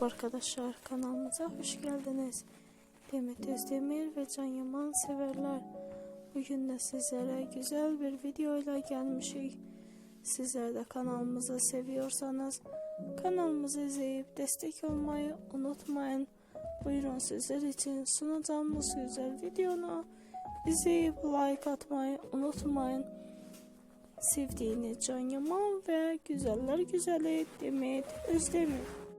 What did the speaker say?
Merhaba arkadaşlar kanalımıza hoş geldiniz. Demet Özdemir ve Can Yaman severler. Bugün de sizlere güzel bir videoyla gelmişik. Sizler de kanalımızı seviyorsanız kanalımızı izleyip destek olmayı unutmayın. Buyurun sizler için sunacağımız güzel videonu izleyip like atmayı unutmayın. Sevdiğiniz Can Yaman ve güzeller güzeli Demet Özdemir.